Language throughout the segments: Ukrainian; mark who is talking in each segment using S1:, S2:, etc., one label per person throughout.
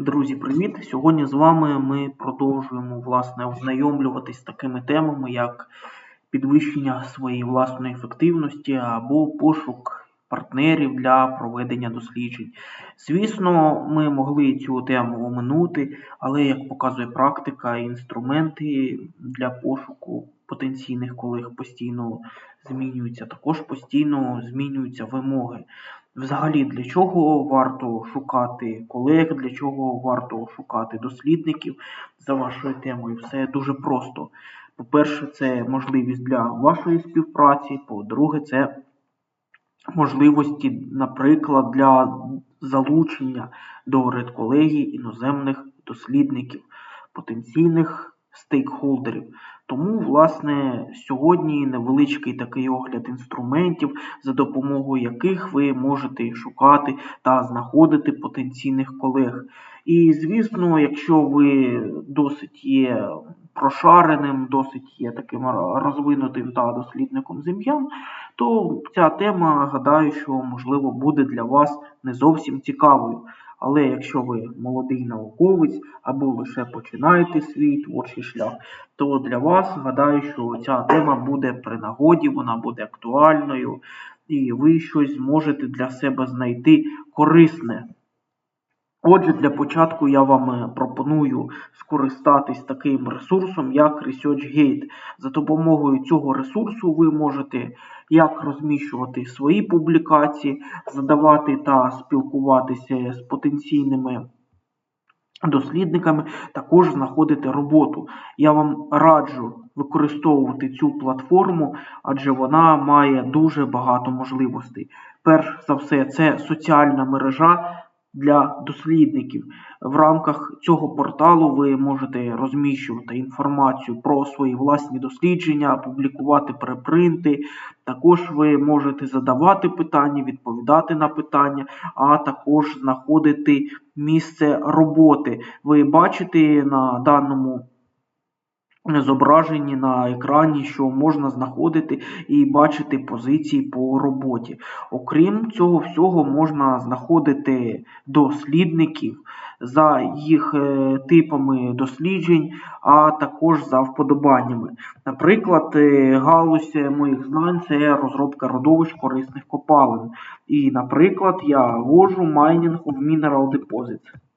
S1: Друзі, привіт! Сьогодні з вами ми продовжуємо власне ознайомлюватись з такими темами, як підвищення своєї власної ефективності або пошук партнерів для проведення досліджень. Звісно, ми могли цю тему оминути, але як показує практика, інструменти для пошуку потенційних колег постійно змінюються. Також постійно змінюються вимоги. Взагалі, для чого варто шукати колег, для чого варто шукати дослідників за вашою темою? Все дуже просто. По-перше, це можливість для вашої співпраці, по-друге, це можливості, наприклад, для залучення до редколегії іноземних дослідників, потенційних стейкхолдерів. Тому, власне, сьогодні невеличкий такий огляд інструментів, за допомогою яких ви можете шукати та знаходити потенційних колег. І, звісно, якщо ви досить є прошареним, досить є таким розвинутим та дослідником зем'ян, то ця тема, гадаю, що можливо буде для вас не зовсім цікавою. Але якщо ви молодий науковець або лише починаєте свій творчий шлях, то для вас гадаю, що ця тема буде при нагоді, вона буде актуальною, і ви щось зможете для себе знайти корисне. Отже, для початку я вам е, пропоную скористатись таким ресурсом, як ResearchGate. За допомогою цього ресурсу ви можете як розміщувати свої публікації, задавати та спілкуватися з потенційними дослідниками, також знаходити роботу. Я вам раджу використовувати цю платформу, адже вона має дуже багато можливостей. Перш за все, це соціальна мережа для дослідників. В рамках цього порталу ви можете розміщувати інформацію про свої власні дослідження, публікувати препринти. Також ви можете задавати питання, відповідати на питання, а також знаходити місце роботи. Ви бачите на даному зображені на екрані, що можна знаходити і бачити позиції по роботі. Окрім цього всього, можна знаходити дослідників за їх е, типами досліджень, а також за вподобаннями. Наприклад, е, галузь моїх знань це розробка родовищ корисних копалин. І, наприклад, я ввожу майнінг в Mineral Deposits.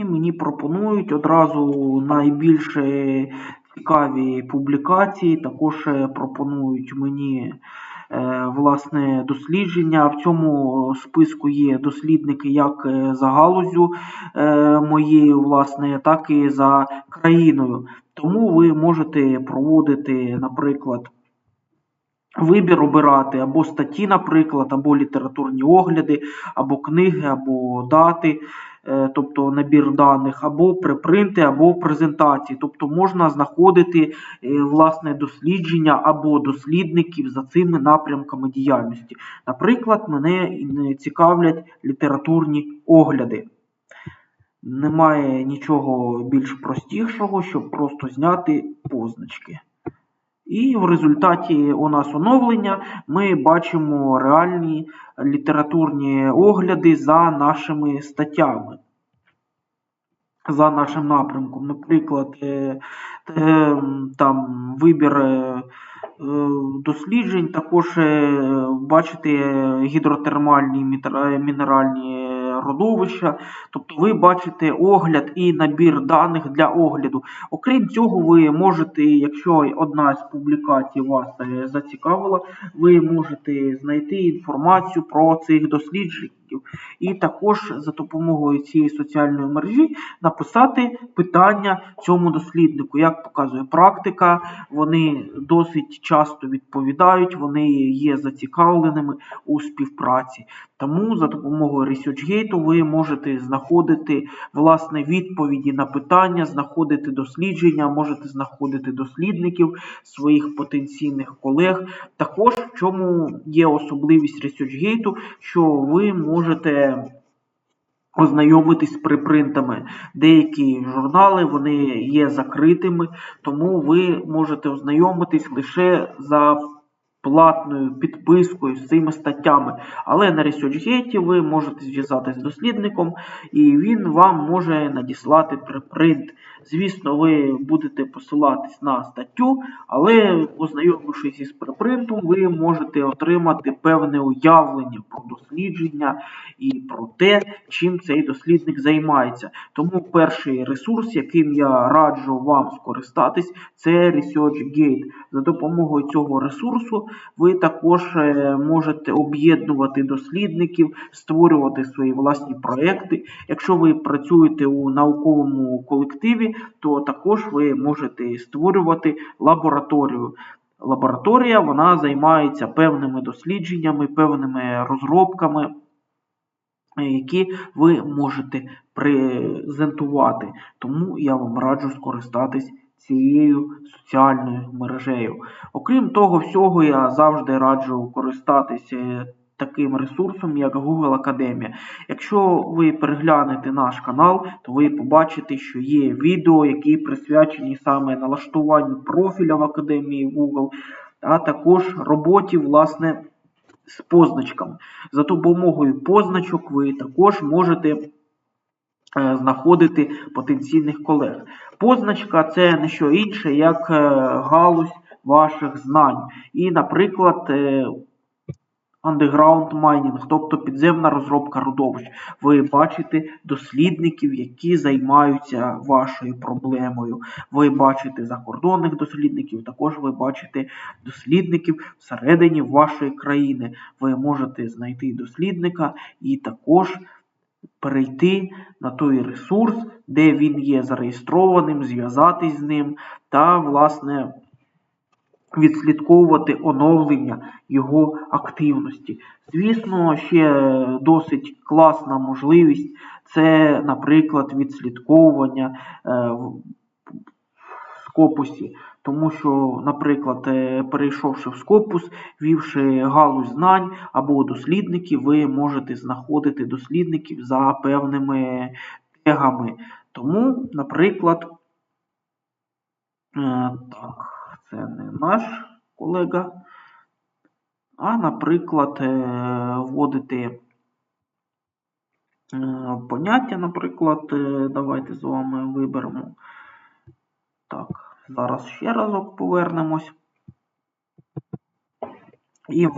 S1: І мені пропонують одразу найбільш цікаві публікації, також е, пропонують мені е, власне дослідження. В цьому списку є дослідники як е, за галузю моєю, власне, так і за країною. Тому ви можете проводити, наприклад, Вибір обирати або статті, наприклад, або літературні огляди, або книги, або дати. Е, тобто набір даних, або препринти, або презентації. Тобто можна знаходити е, власне дослідження або дослідників за цими напрямками діяльності. Наприклад, мене цікавлять літературні огляди. Немає нічого більш простішого, щоб просто зняти позначки. І в результаті у нас оновлення ми бачимо реальні літературні огляди за нашими статтями. За нашим напрямком. Наприклад, е, е, там вибір е, досліджень, також бачите гідротермальні мінеральні родовища. Тобто ви бачите огляд і набір даних для огляду. Окрім цього, ви можете, якщо одна з публікацій вас е, зацікавила, ви можете знайти інформацію про цих досліджень. І також за допомогою цієї соціальної мережі написати питання цьому досліднику. Як показує практика, вони досить часто відповідають, вони є зацікавленими у співпраці. Тому за допомогою ResearchGate ви можете знаходити власне відповіді на питання, знаходити дослідження, можете знаходити дослідників, своїх потенційних колег. Також в чому є особливість ResearchGate, що ви можете можете ознайомитись з припринтами. Деякі журнали вони є закритими, тому ви можете ознайомитись лише за платною підпискою з цими статтями. Але на ResearchGate ви можете зв'язатись з дослідником, і він вам може надіслати припринт. Звісно, ви будете посилатись на статтю, але ознайомившись із припринтом, ви можете отримати певне уявлення про дослідження і про те, чим цей дослідник займається. Тому перший ресурс, яким я раджу вам скористатись, це ResearchGate. За допомогою цього ресурсу ви також е, можете об'єднувати дослідників, створювати свої власні проекти. Якщо ви працюєте у науковому колективі, то також ви можете створювати лабораторію. Лабораторія вона займається певними дослідженнями, певними розробками, е, які ви можете презентувати. Тому я вам раджу скористатись цією соціальною мережею. Окрім того всього, я завжди раджу користатися е, таким ресурсом, як Google Академія. Якщо ви переглянете наш канал, то ви побачите, що є відео, які присвячені саме налаштуванню профіля в Академії Google, а також роботі, власне, з позначками. За допомогою позначок ви також можете. Е, знаходити потенційних колег. Позначка це не що інше, як е, галузь ваших знань. І, наприклад, е, underground mining, тобто підземна розробка родовищ. Ви бачите дослідників, які займаються вашою проблемою. Ви бачите закордонних дослідників, також ви бачите дослідників всередині вашої країни. Ви можете знайти дослідника і також перейти на той ресурс, де він є зареєстрованим, зв'язатись з ним та, власне, відслідковувати оновлення його активності. Звісно, ще досить класна можливість це, наприклад, відслідковування е, в скопусі. Тому що, наприклад, е, перейшовши в Scopus, вівши галузь знань або дослідників, ви можете знаходити дослідників за певними тегами. Тому, наприклад, е, так, це не наш колега, а, наприклад, е, вводити поняття, наприклад, давайте з вами виберемо. Так. Зараз ще разок повернемось. І,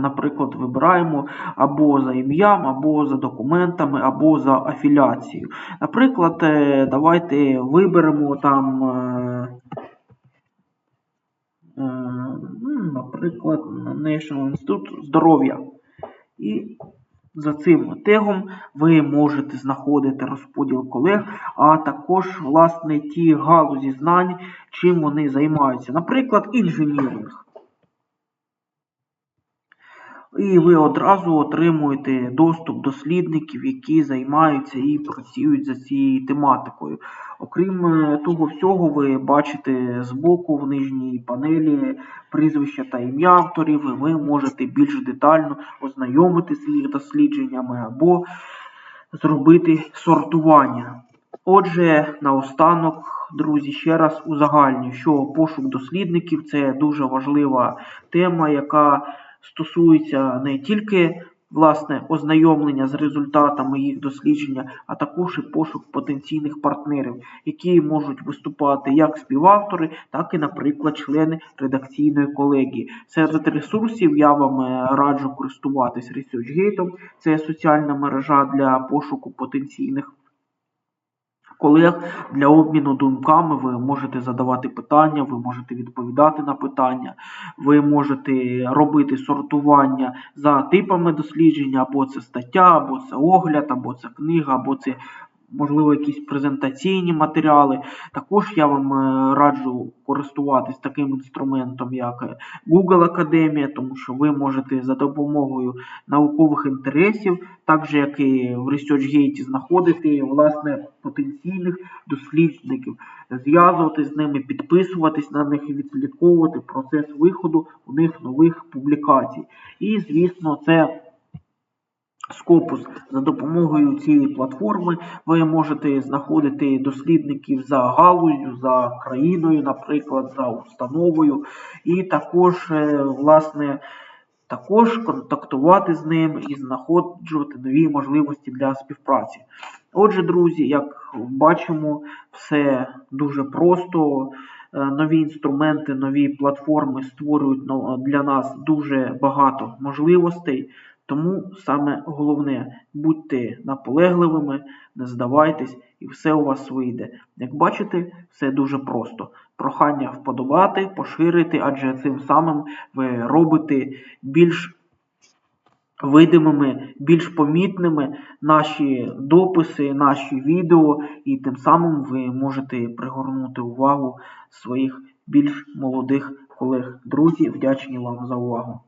S1: наприклад, вибираємо або за ім'ям, або за документами, або за афіляцією. Наприклад, е, давайте виберемо там, наприклад, National Institute здоров'я. І за цим тегом ви можете знаходити розподіл колег, а також, власне, ті галузі знань, чим вони займаються. Наприклад, інженіринг. І ви одразу отримуєте доступ дослідників, які займаються і працюють за цією тематикою. Окрім е, того всього, ви бачите збоку в нижній панелі прізвища та ім'я авторів, і ви можете більш детально ознайомитися з їх дослідженнями або зробити сортування. Отже, наостанок, друзі, ще раз узагальнюю, що пошук дослідників це дуже важлива тема, яка стосується не тільки власне ознайомлення з результатами їх дослідження, а також і пошук потенційних партнерів, які можуть виступати як співавтори, так і, наприклад, члени редакційної колегії. Серед ресурсів я вам е, раджу користуватись ResearchGate, це соціальна мережа для пошуку потенційних колег. Для обміну думками ви можете задавати питання, ви можете відповідати на питання, ви можете робити сортування за типами дослідження, або це стаття, або це огляд, або це книга, або це можливо, якісь презентаційні матеріали. Також я вам е, раджу користуватись таким інструментом, як Google Академія, тому що ви можете за допомогою наукових інтересів, так же як і в ResearchGate, знаходити власне потенційних дослідників, зв'язуватись з ними, підписуватись на них і відслідковувати процес виходу у них нових публікацій. І, звісно, це Scopus. За допомогою цієї платформи ви можете знаходити дослідників за галузю, за країною, наприклад, за установою, і також, е, власне, також контактувати з ним і знаходжувати нові можливості для співпраці. Отже, друзі, як бачимо, все дуже просто. Е, Нові інструменти, нові платформи створюють для нас дуже багато можливостей. Тому саме головне будьте наполегливими, не здавайтесь, і все у вас вийде. Як бачите, все дуже просто. Прохання вподобати, поширити, адже цим самим ви робите більш видимими, більш помітними наші дописи, наші відео, і тим самим ви можете пригорнути увагу своїх більш молодих колег. Друзі, вдячні вам за увагу.